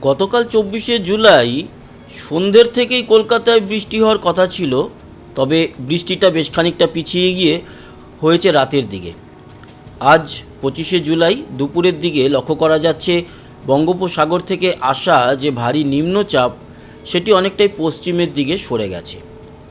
গতকাল চব্বিশে জুলাই সন্ধ্যের থেকেই কলকাতায় বৃষ্টি হওয়ার কথা ছিল, তবে বৃষ্টিটা বেশ খানিকটা পিছিয়ে গিয়ে হয়েছে রাতের দিকে। আজ পঁচিশে জুলাই দুপুরের দিকে লক্ষ্য করা যাচ্ছে, বঙ্গোপসাগর থেকে আসা যে ভারী নিম্নচাপ, সেটি অনেকটাই পশ্চিমের দিকে সরে গেছে।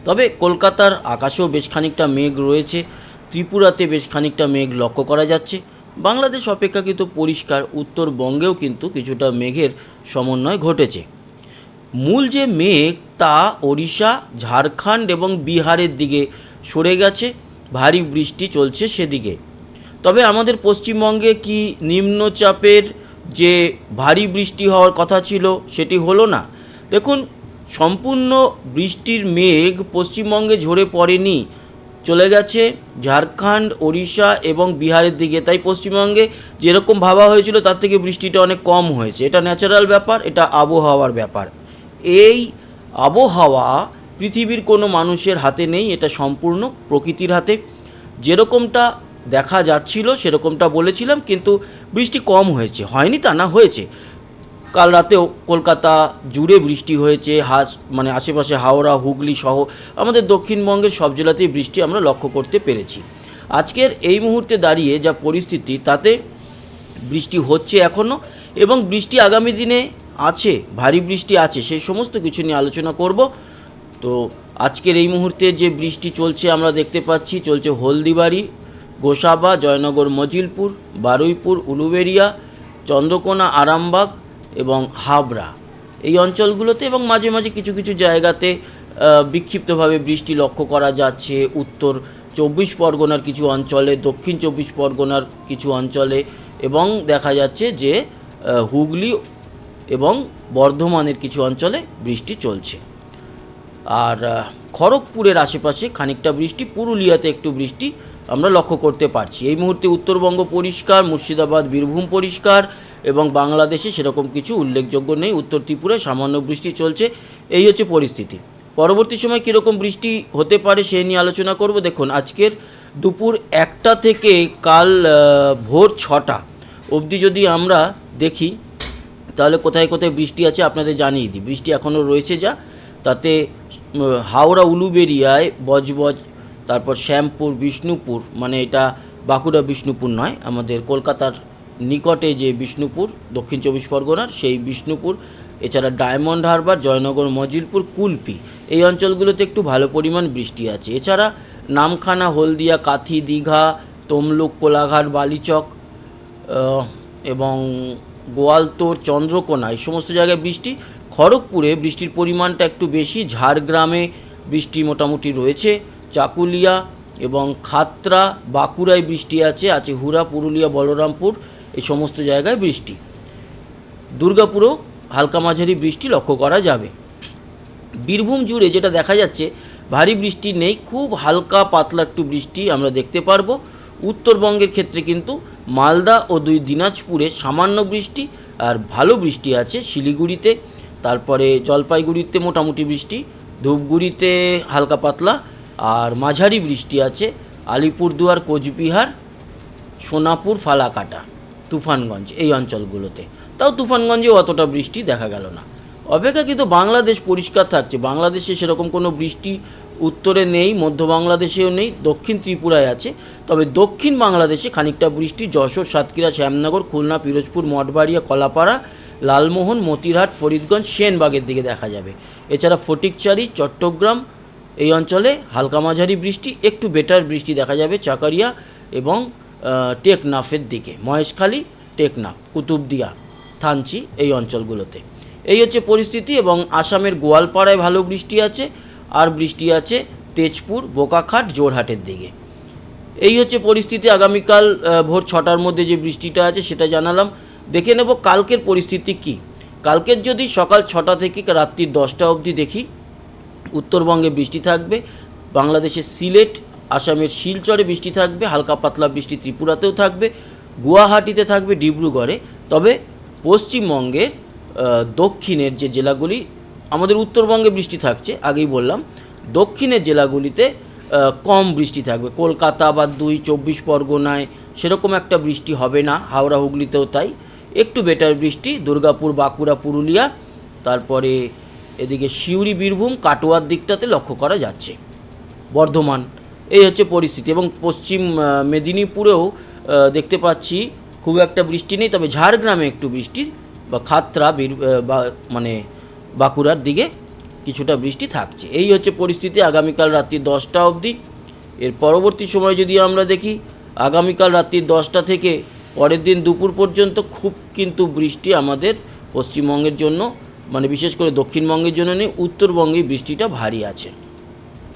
তবে কলকাতার আকাশেও বেশ খানিকটা মেঘ রয়েছে, ত্রিপুরাতে বেশ খানিকটা মেঘ লক্ষ্য করা যাচ্ছে। বাংলাদেশ অপেক্ষাকৃত পরিষ্কার উত্তরবঙ্গেও কিন্তু কিছুটা মেঘের সমন্বয় ঘটেছে। মূল যে মেঘ তা ওড়িশা, ঝাড়খণ্ড এবং বিহারের দিকে সরে গেছে, ভারী বৃষ্টি চলছে সেদিকে। তবে আমাদের পশ্চিমবঙ্গে কি নিম্নচাপের যে ভারী বৃষ্টি হওয়ার কথা ছিল সেটি হলো না। দেখুন, সম্পূর্ণ বৃষ্টির মেঘ পশ্চিমবঙ্গে ঝরে পড়েনি চলে গেছে ঝাড়খণ্ড, ওড়িশা এবং বিহারের দিকে। তাই পশ্চিমবঙ্গে যেরকম ভাবা হয়েছিল, তার থেকে বৃষ্টিটা অনেক কম হয়েছে। এটা ন্যাচারাল ব্যাপার, এটা আবহাওয়ার ব্যাপার। এই আবহাওয়া পৃথিবীর কোনো মানুষের হাতে নেই, এটা সম্পূর্ণ প্রকৃতির হাতে। যেরকমটা দেখা যাচ্ছিল, সেরকমটা বলেছিলাম, কিন্তু বৃষ্টি কম হয়েছে। হয়নি তা না, হয়েছে। কাল রাতেও কলকাতা জুড়ে বৃষ্টি হয়েছে, হাস মানে আশেপাশে হাওড়া, হুগলি সহ আমাদের দক্ষিণবঙ্গের সব জেলাতেই বৃষ্টি আমরা লক্ষ্য করতে পেরেছি। আজকের এই মুহূর্তে দাঁড়িয়ে যা পরিস্থিতি, তাতে বৃষ্টি হচ্ছে এখনও এবং বৃষ্টি আগামী দিনে আছে, ভারী বৃষ্টি আছে সেই সমস্ত কিছু নিয়ে আলোচনা করব। তো আজকের এই মুহূর্তে যে বৃষ্টি চলছে আমরা দেখতে পাচ্ছি, চলছে হলদিবাড়ি, গোসাবা, জয়নগর, মজিলপুর, বারুইপুর উলুবেরিয়া চন্দ্রকোনা, আরামবাগ এবং হাবড়া। এই অঞ্চলগুলোতে এবং মাঝে মাঝে কিছু কিছু জায়গাতে বিক্ষিপ্তভাবে বৃষ্টি লক্ষ্য করা যাচ্ছে। উত্তর চব্বিশ পরগনার কিছু অঞ্চলে, দক্ষিণ চব্বিশ পরগনার কিছু অঞ্চলে এবং দেখা যাচ্ছে যে হুগলি এবং বর্ধমানের কিছু অঞ্চলে বৃষ্টি চলছে। আর খড়গপুরের আশেপাশে খানিকটা বৃষ্টি, পুরুলিয়াতে একটু বৃষ্টি আমরা লক্ষ্য করতে পারছি। এই মুহূর্তে উত্তরবঙ্গ পরিষ্কার, মুর্শিদাবাদ, বীরভূম পরিষ্কার এবং বাংলাদেশে সেরকম কিছু উল্লেখযোগ্য নেই। উত্তর ত্রিপুরায় সামান্য বৃষ্টি চলছে। এই হচ্ছে পরিস্থিতি। পরবর্তী সময় কীরকম বৃষ্টি হতে পারে সে নিয়ে আলোচনা করব। দেখুন, আজকের দুপুর একটা থেকে কাল ভোর ছটা অবধি যদি আমরা দেখি, তাহলে কোথায় কোথায় বৃষ্টি আছে আপনাদের জানিয়ে দিই। বৃষ্টি এখনও রয়েছে যা। তাতে হাওড়া উলুবেরিয়ায় বজবজ তারপর শ্যামপুর, বিষ্ণুপুর মানে এটা বাঁকুড়া, বিষ্ণুপুর নয়, আমাদের কলকাতার নিকটে যে বিষ্ণুপুর, দক্ষিণ চব্বিশ পরগনার, সেই বিষ্ণুপুর, এছাড়া ডায়মন্ড হারবার, জয়নগর, মজিলপুর, কুলপি। এই অঞ্চলগুলোতে একটু ভালো পরিমাণ বৃষ্টি আছে। এছাড়া নামখানা, হলদিয়া, কাথি, দীঘা, তমলুক, কোলাঘাট, বালিচক এবং গোয়ালতোর, চন্দ্রকোনা, এই সমস্ত জায়গায় বৃষ্টি খড়গপুরে বৃষ্টির পরিমাণটা একটু বেশি, ঝাড়গ্রামে বৃষ্টি মোটামুটি রয়েছে, চাকুলিয়া এবং খাতরা, বাঁকুড়ায় বৃষ্টি আছে আছে হুরা পুরুলিয়া, বলরামপুর, এই সমস্ত জায়গায় বৃষ্টি। দুর্গাপুরও হালকা মাঝারি বৃষ্টি লক্ষ্য করা যাবে। বীরভূম জুড়ে যেটা দেখা যাচ্ছে, ভারী বৃষ্টি নেই, খুব হালকা পাতলা একটু বৃষ্টি আমরা দেখতে পারব। উত্তরবঙ্গের ক্ষেত্রে কিন্তু মালদা ও দুই দিনাজপুরে সামান্য বৃষ্টি আর ভালো বৃষ্টি আছে শিলিগুড়িতে। তারপরে জলপাইগুড়িতে মোটামুটি বৃষ্টি, ধূপগুড়িতে হালকা পাতলা আর মাঝারি বৃষ্টি আছে, আলিপুরদুয়ার, কোচবিহার, সোনাপুর, ফালাকাটা, তুফানগঞ্জ এই অঞ্চলগুলোতে। তাও তুফানগঞ্জে অতটা বৃষ্টি দেখা গেল না। অপেক্ষাকৃত বাংলাদেশ পরিষ্কার থাকছে। বাংলাদেশে সেরকম কোনো বৃষ্টি উত্তরে নেই, মধ্য বাংলাদেশেও নেই, দক্ষিণ ত্রিপুরায় আছে। তবে দক্ষিণ বাংলাদেশে খানিকটা বৃষ্টি, যশোর, সাতক্ষীরা, শ্যামনগর, খুলনা, পিরোজপুর, মঠবাড়িয়া, কলাপাড়া লালমোহন, মতিরহাট, ফরিদগঞ্জ, সেনবাগের দিকে দেখা যাবে। এছাড়া ফটিকচারি, চট্টগ্রাম, এই অঞ্চলে হালকা মাঝারি বৃষ্টি, একটু বেটার বৃষ্টি দেখা যাবে চাকারিয়া এবং টেকনাফের দিকে। মহেশখালী, টেকনাফ, কুতুবদিয়া, থানচি এই অঞ্চলগুলোতে। এই হচ্ছে পরিস্থিতি এবং আসামের গোয়ালপাড়ায় ভালো বৃষ্টি আছে, আর বৃষ্টি আছে তেজপুর, বোকাখাট, জোরহাটের দিকে। এই হচ্ছে পরিস্থিতি। আগামীকাল ভোর ছটার মধ্যে যে বৃষ্টিটা আছে সেটা জানালাম। দেখে নেব কালকের পরিস্থিতি কি। কালকের যদি সকাল ছটা থেকে রাত্রির দশটা অবধি দেখি, উত্তরবঙ্গে বৃষ্টি থাকবে, বাংলাদেশের সিলেট, আসামের শিলচরে বৃষ্টি থাকবে, হালকা পাতলা বৃষ্টি ত্রিপুরাতেও থাকবে, গুয়াহাটিতে থাকবে ডিব্রুগড়ে। তবে পশ্চিমবঙ্গের দক্ষিণের যে জেলাগুলি, আমাদের উত্তরবঙ্গে বৃষ্টি থাকছে, আগেই বললাম, দক্ষিণের জেলাগুলিতে কম বৃষ্টি থাকবে। কলকাতা বা দুই, চব্বিশ পরগনায় সেরকম একটা বৃষ্টি হবে না, হাওড়া, হুগলিতেও তাই। একটু বেটার বৃষ্টি, দুর্গাপুর, বাঁকুড়া, পুরুলিয়া, তারপরে এদিকে সিউড়ি, বীরভূম, কাটোয়ার দিকটাতে লক্ষ্য করা যাচ্ছে। বর্ধমান, এই হচ্ছে পরিস্থিতি এবং পশ্চিম মেদিনীপুরেও দেখতে পাচ্ছি খুব একটা বৃষ্টি নেই, তবে ঝাড়গ্রামে একটু বৃষ্টি বা খাতরা, বীর বা মানে বাঁকুড়ার দিকে কিছুটা বৃষ্টি থাকছে। এই হচ্ছে পরিস্থিতি আগামীকাল রাত্রি দশটা অবধি। এর পরবর্তী সময় যদি আমরা দেখি, আগামীকাল রাত্রি দশটা থেকে পরের দিন দুপুর পর্যন্ত খুব কিন্তু বৃষ্টি আমাদের পশ্চিমবঙ্গের জন্য মানে বিশেষ করে দক্ষিণবঙ্গের জন্য নেই, উত্তরবঙ্গে বৃষ্টিটা ভারী আছে।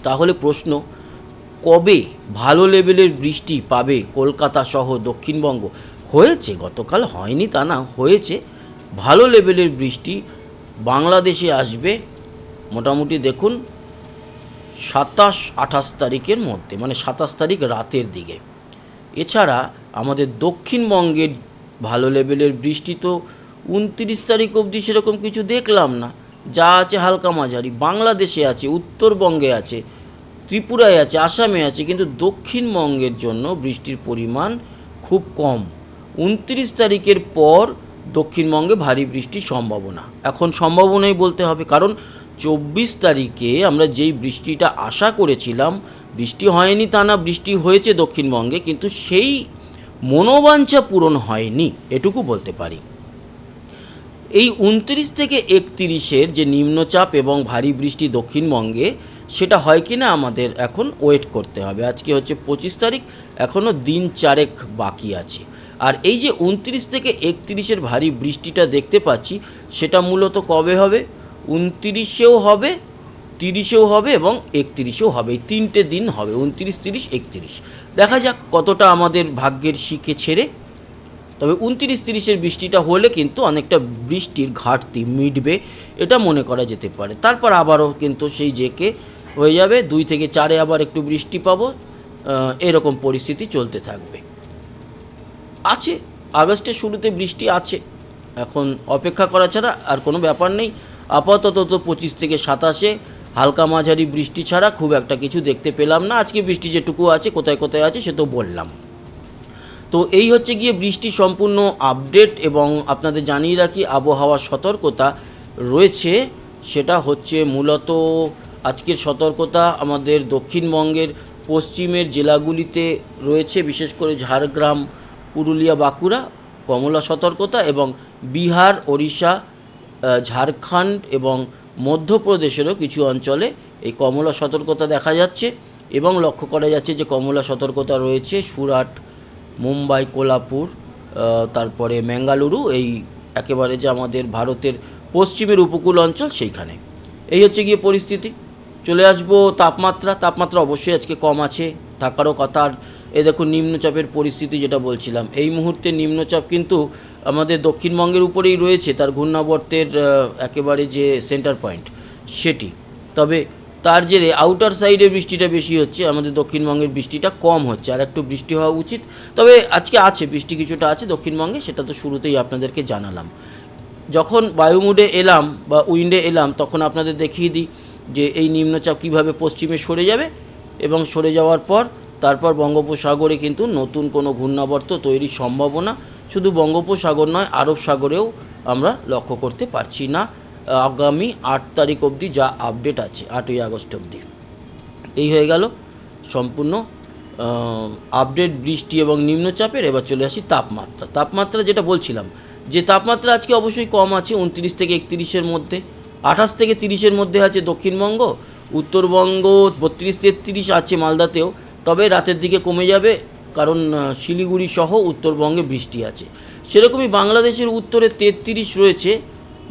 তাহলে প্রশ্ন, কবে ভালো লেভেলের বৃষ্টি পাবে কলকাতা সহ দক্ষিণবঙ্গ? হয়েছে, গতকাল হয়নি তা না, হয়েছে। ভালো লেভেলের বৃষ্টি বাংলাদেশে আসবে, মোটামুটি দেখুন, সাতাশ আঠাশ তারিখের মধ্যে মানে সাতাশ তারিখ রাতের দিকে। এছাড়া আমাদের দক্ষিণবঙ্গের ভালো লেভেলের বৃষ্টি তো উনত্রিশ তারিখ অবধি সেরকম কিছু দেখলাম না। যা আছে হালকা মাঝারি। বাংলাদেশে আছে, উত্তরবঙ্গে আছে, ত্রিপুরায় আছে, আসামে আছে, কিন্তু দক্ষিণবঙ্গের জন্য বৃষ্টির পরিমাণ খুব কম। উনত্রিশ তারিখের পর দক্ষিণবঙ্গে ভারী বৃষ্টির সম্ভাবনা। এখন সম্ভাবনাই বলতে হবে, কারণ চব্বিশ তারিখে আমরা যেই বৃষ্টিটা আশা করেছিলাম, বৃষ্টি হয়নি তা না, বৃষ্টি হয়েছে দক্ষিণবঙ্গে, কিন্তু সেই মনোবাঞ্ছা পূরণ হয়নি, এটুকু বলতে পারি। এই উনত্রিশ থেকে একত্রিশের যে নিম্নচাপ এবং ভারী বৃষ্টি দক্ষিণবঙ্গে, সেটা হয় কি না আমাদের এখন ওয়েট করতে হবে। আজকে হচ্ছে পঁচিশ তারিখ এখনও দিন চারেক বাকি আছে। আর এই যে উনত্রিশ থেকে একত্রিশের ভারী বৃষ্টিটা দেখতে পাচ্ছি, সেটা মূলত কবে হবে? উনত্রিশেও হবে তিরিশেও হবে এবং একত্রিশেও হবে। এই তিনটে দিন হবে, উনত্রিশ, তিরিশ, একত্রিশ। দেখা যাক কতটা আমাদের ভাগ্যের শিখে ছেড়ে। তবে উনত্রিশ, তিরিশের বৃষ্টিটা হলে কিন্তু অনেকটা বৃষ্টির ঘাটতি মিটবে, এটা মনে করা যেতে পারে। তারপর আবারও কিন্তু সেই জেকে হয়ে যাবে। দুই থেকে চারে আবার একটু বৃষ্টি পাবো। এরকম পরিস্থিতি চলতে থাকবে। আছে, আগস্টের শুরুতে বৃষ্টি আছে। এখন অপেক্ষা করা ছাড়া আর কোনো ব্যাপার নেই। আপাতত তো পঁচিশ থেকে সাতাশে হালকা মাঝারি বৃষ্টি ছাড়া খুব একটা কিছু দেখতে পেলাম না। আজকে বৃষ্টি যেটুকু আছে, কোথায় কোথায় আছে সে তো বললাম। তো এই হচ্ছে গিয়ে বৃষ্টি সম্পূর্ণ আপডেট এবং আপনাদের জানিয়ে রাখি, আবহাওয়ার সতর্কতা রয়েছে। সেটা হচ্ছে মূলত আজকের সতর্কতা আমাদের দক্ষিণবঙ্গের, পশ্চিমের জেলাগুলিতে রয়েছে, বিশেষ করে ঝাড়গ্রাম, পুরুলিয়া, বাঁকুড়া, কমলা সতর্কতা এবং বিহার, ওড়িশা ঝাড়খণ্ড এবং মধ্যপ্রদেশেরও কিছু অঞ্চলে এই কমলা সতর্কতা দেখা যাচ্ছে এবং লক্ষ্য করা যাচ্ছে যে কমলা সতর্কতা রয়েছে সুরাট, মুম্বাই, কোলাপুর তারপরে ম্যাঙ্গালুরু, এই একেবারে যে আমাদের ভারতের পশ্চিমের উপকূল অঞ্চল সেইখানে। এই হচ্ছে গিয়ে পরিস্থিতি। চলে আসব তাপমাত্রা। তাপমাত্রা অবশ্যই আজকে কম আছে, থাকারও কথা। আর এ দেখুন, নিম্নচাপের পরিস্থিতি যেটা বলছিলাম, এই মুহূর্তে নিম্নচাপ কিন্তু আমাদের দক্ষিণবঙ্গের উপরেই রয়েছে তার ঘূর্ণাবর্তের একেবারে যে সেন্টার পয়েন্ট সেটি। তবে তার জেরে আউটার সাইডে বৃষ্টিটা বেশি হচ্ছে, আমাদের দক্ষিণবঙ্গের বৃষ্টিটা কম হচ্ছে, আর একটু বৃষ্টি হওয়া উচিত। তবে আজকে আছে, বৃষ্টি কিছুটা আছে দক্ষিণবঙ্গে, সেটা তো শুরুতেই আপনাদেরকে জানালাম। যখন বায়ুমুডে এলাম বা উইন্ডে এলাম, তখন আপনাদের দেখিয়ে দিই যে এই নিম্নচাপ কীভাবে পশ্চিমে সরে যাবে এবং সরে যাওয়ার পর, তারপর বঙ্গোপসাগরে কিন্তু নতুন কোনো ঘূর্ণাবর্ত তৈরির সম্ভাবনা শুধু বঙ্গোপসাগর নয়, আরব সাগরেও আমরা লক্ষ্য করতে পারছি না, আগামী আট তারিখ অবধি যা আপডেট আছে, আটই আগস্ট অবধি। এই হয়ে গেল সম্পূর্ণ আপডেট বৃষ্টি এবং নিম্নচাপের, এবার চলে আসি তাপমাত্রা। তাপমাত্রা যেটা বলছিলাম, যে তাপমাত্রা আজকে অবশ্যই কম আছে, উনত্রিশ থেকে একত্রিশের মধ্যে, আঠাশ থেকে তিরিশের মধ্যে আছে দক্ষিণবঙ্গ, উত্তরবঙ্গ বত্রিশ তেত্রিশ আছে মালদাতেও, তবে রাতের দিকে কমে যাবে কারণ শিলিগুড়ি সহ উত্তরবঙ্গে বৃষ্টি আছে। সেরকমই বাংলাদেশের উত্তরে তেত্রিশ রয়েছে,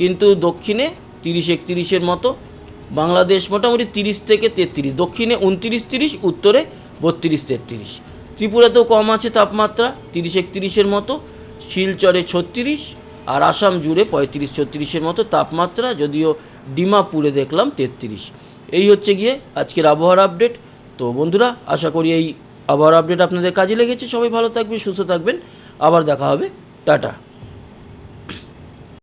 কিন্তু দক্ষিণে তিরিশ একত্রিশের মতো, বাংলাদেশ মোটামুটি তিরিশ থেকে তেত্রিশ, দক্ষিণে উনত্রিশ তিরিশ, উত্তরে বত্রিশ তেত্রিশ। ত্রিপুরাতেও কম আছে তাপমাত্রা, তিরিশ একত্রিশের মতো, শিলচরে ছত্রিশ, আর আসাম জুড়ে পঁয়ত্রিশ ছত্রিশের মতো তাপমাত্রা, যদিও ডিমাপুরে দেখলাম তেত্রিশ। এই হচ্ছে গিয়ে আজকের আবহাওয়ার আপডেট। তো বন্ধুরা, আশা করি এই আবহাওয়ার আপডেট আপনাদের কাজে লেগেছে। সবাই ভালো থাকবেন সুস্থ থাকবেন। আবার দেখা হবে। টাটা।